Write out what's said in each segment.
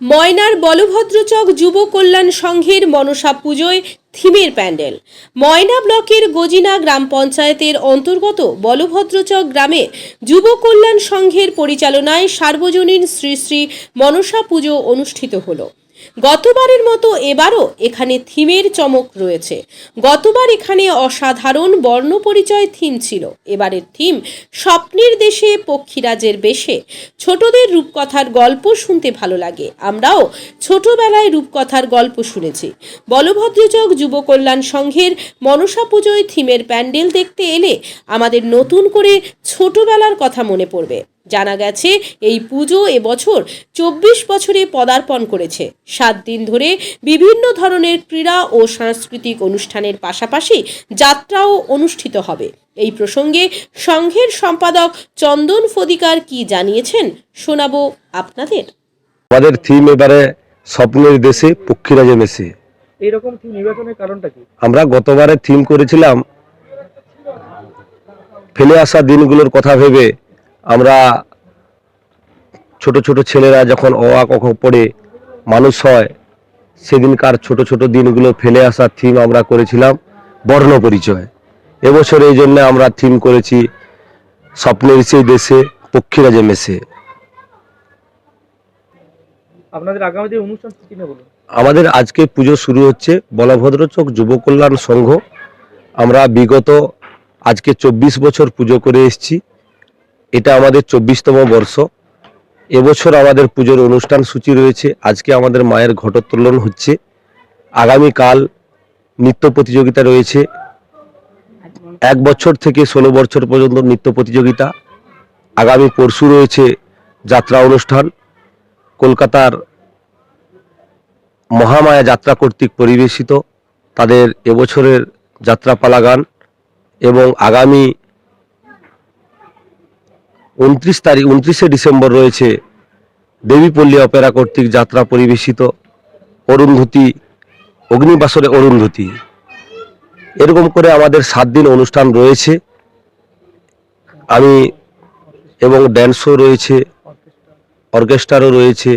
ময়নার বলভদ্রচক যুব কল্যাণ সংঘের মনসা পুজোয় থিমের প্যান্ডেল। ময়না ব্লকের গজিনা গ্রাম পঞ্চায়েতের অন্তর্গত বলভদ্রচক গ্রামে যুব কল্যাণ সংঘের পরিচালনায় সার্বজনীন শ্রী শ্রী মনসা পুজো অনুষ্ঠিত হলো। গতবারের মতো এবারও এখানে থিমের চমক রয়েছে। গতবার এখানে অসাধারণ বর্ণপরিচয় থিম ছিল। এবারের থিম স্বপ্নের দেশে পক্ষীরাজের বেশে। ছোটদের রূপকথার গল্প শুনতে ভালো লাগে। আমরাও ছোটবেলায় রূপকথার গল্প শুনেছি। বলভদ্রচক যুব কল্যাণ সংঘের মনসা পুজোয় থিমের প্যান্ডেল দেখতে এলে আমাদের নতুন করে ছোটবেলার কথা মনে পড়বে। জানা গেছে এই পুজো এবছর চব্বিশ বছরে পদার্পণ করেছে। সাত দিন ধরে বিভিন্ন ধরনের ক্রীড়া ও সাংস্কৃতিক অনুষ্ঠানের পাশাপাশি যাত্রাও অনুষ্ঠিত হবে। এই প্রসঙ্গে সংঘের সম্পাদক চন্দন ফদিকার কি জানিয়েছেন শোনাবো আপনাদের। আমাদের থিম এবারে স্বপ্নের দেশে পক্ষীরাজে মেশে। এইরকম থিম নির্বাচনের কারণটা কি? আমরা গতবারে থিম করেছিলাম ফেলে আসা দিনগুলোর কথা ভেবে আমরা ছোট ছোট ছেলেরা যখন অ আ পড়ে মানুষ হয় সেদিনকার ছোট ছোট দিনগুলো ফেলে আসার থিম আমরা করেছিলাম বর্ণ পরিচয়। এবছর এই জন্য আমরা থিম করেছি স্বপ্নের সেই দেশে মেশে। আপনাদের আগামী যে অনুষ্ঠান কি বলুন? আমাদের আজকে পুজো শুরু হচ্ছে বলভদ্রচক যুব কল্যাণ সংঘ। আমরা বিগত আজকে চব্বিশ বছর পুজো করে এসেছি। এটা আমাদের চব্বিশতম বর্ষ। এবছর আমাদের পুজোর অনুষ্ঠান সূচি রয়েছে। আজকে আমাদের মায়ের ঘটোত্তোলন হচ্ছে। আগামীকাল নৃত্য প্রতিযোগিতা রয়েছে। এক বছর থেকে ষোলো বছর পর্যন্ত নৃত্য প্রতিযোগিতা। আগামী পরশু রয়েছে যাত্রা অনুষ্ঠান। কলকাতার মহামায়া যাত্রা কর্তৃক পরিবেশিত। তাদের এবছরের যাত্রাপালা গান এবং আগামী উনত্রিশ তারিখ, উনত্রিশে ডিসেম্বর রয়েছে দেবীপল্লী অপেরা কর্তৃক যাত্রা পরিবেশিত অরুন্ধতী, অগ্নিবাসরে অরুন্ধতী। এরকম করে আমাদের সাত দিন অনুষ্ঠান রয়েছে। আমি এবং ড্যান্সও রয়েছে, অর্কেস্ট্রারও রয়েছে।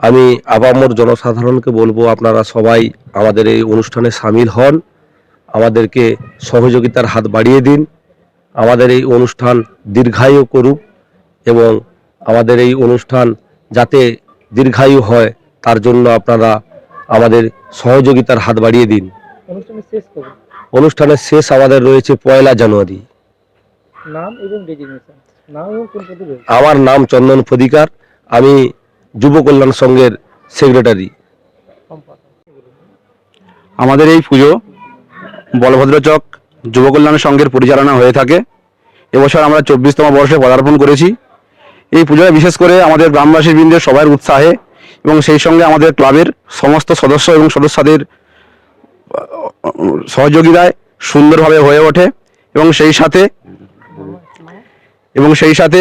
আমি আবামর জনসাধারণকে বলব আপনারা সবাই আমাদের এই অনুষ্ঠানে সামিল হন। আমাদেরকে সহযোগিতার হাত বাড়িয়ে দিন। আমাদের এই অনুষ্ঠান দীর্ঘায়ু করুক এবং আমাদের এই অনুষ্ঠান যাতে দীর্ঘায়ু হয় তার জন্য আপনারা আমাদের সহযোগিতার হাত বাড়িয়ে দিন। অনুষ্ঠানের শেষ কবে? অনুষ্ঠানের শেষ আমাদের রয়েছে পয়লা জানুয়ারি। আমার নাম চন্দন ফদিকার আমি যুব কল্যাণ সংঘের সেক্রেটারি আমাদের এই পুজো বলভদ্রচক যুব কল্যাণ সংঘের পরিচালনা হয়ে থাকে। এবছর আমরা চব্বিশতম বর্ষে পদার্পণ করেছি। এই পুজোয় বিশেষ করে আমাদের গ্রামবাসী বৃন্দের সবার উৎসাহে এবং সেই সঙ্গে আমাদের ক্লাবের সমস্ত সদস্য এবং সদস্যদের সহযোগিতায় সুন্দরভাবে হয়ে ওঠে এবং সেই সাথে এবং সেই সাথে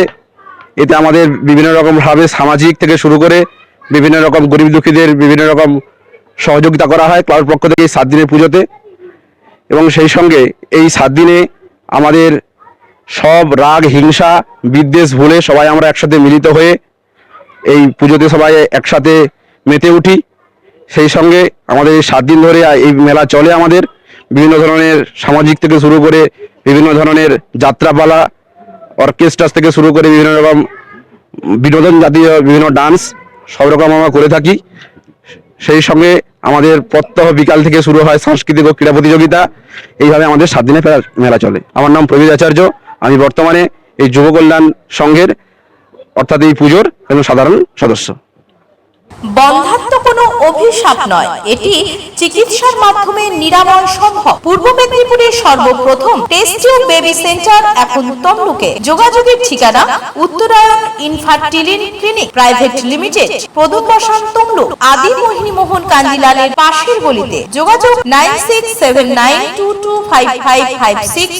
এতে আমাদের বিভিন্ন রকমভাবে সামাজিক থেকে শুরু করে বিভিন্ন রকম গরিব দুঃখীদের বিভিন্ন রকম সহযোগিতা করা হয় ক্লাবের পক্ষ থেকে এই সাত দিনের পুজোতে এবং সেই সঙ্গে এই সাত দিনে আমাদের সব রাগ, হিংসা, বিদ্বেষ ভুলে সবাই আমরা একসাথে মিলিত হয়ে এই পুজোতে সবাই একসাথে মেতে উঠি। সেই সঙ্গে আমাদের এই সাত দিন ধরে এই মেলা চলে আমাদের। বিভিন্ন ধরনের সামাজিক থেকে শুরু করে বিভিন্ন ধরনের যাত্রাপালা, অর্কেস্ট্রাস থেকে শুরু করে বিভিন্ন রকম বিনোদন জাতীয় বিভিন্ন ডান্স সব রকম আমরা করে থাকি। সেই সঙ্গে আমাদের প্রত্যহ বিকাল থেকে শুরু হয় সাংস্কৃতিক ও ক্রীড়া প্রতিযোগিতা। এইভাবে আমাদের সাত দিনে মেলা চলে। আমার নাম প্রবীর আচার্য। আমি বর্তমানে এই যুব কল্যাণ সংঘের, অর্থাৎ এই পুজোর একজন সাধারণ সদস্য। বন্ধাত্ম কোনো অভিশাপ নয়। এটি চিকিৎসার মাধ্যমে নিরাময় সম্ভব। পূর্ব মেদিনীপুরের সর্বপ্রথম বেবি সেন্টার এখন তমলুকে। যোগাযোগের ঠিকানা Uttarayan infertility clinic, private limited প্রদূত বসান তমলুক, আদি মোহিনী মোহন কান্দিলালের পাশের গলিতে। যোগাযোগ nine six seven nine two two five five five six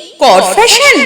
কর ফ্যাশন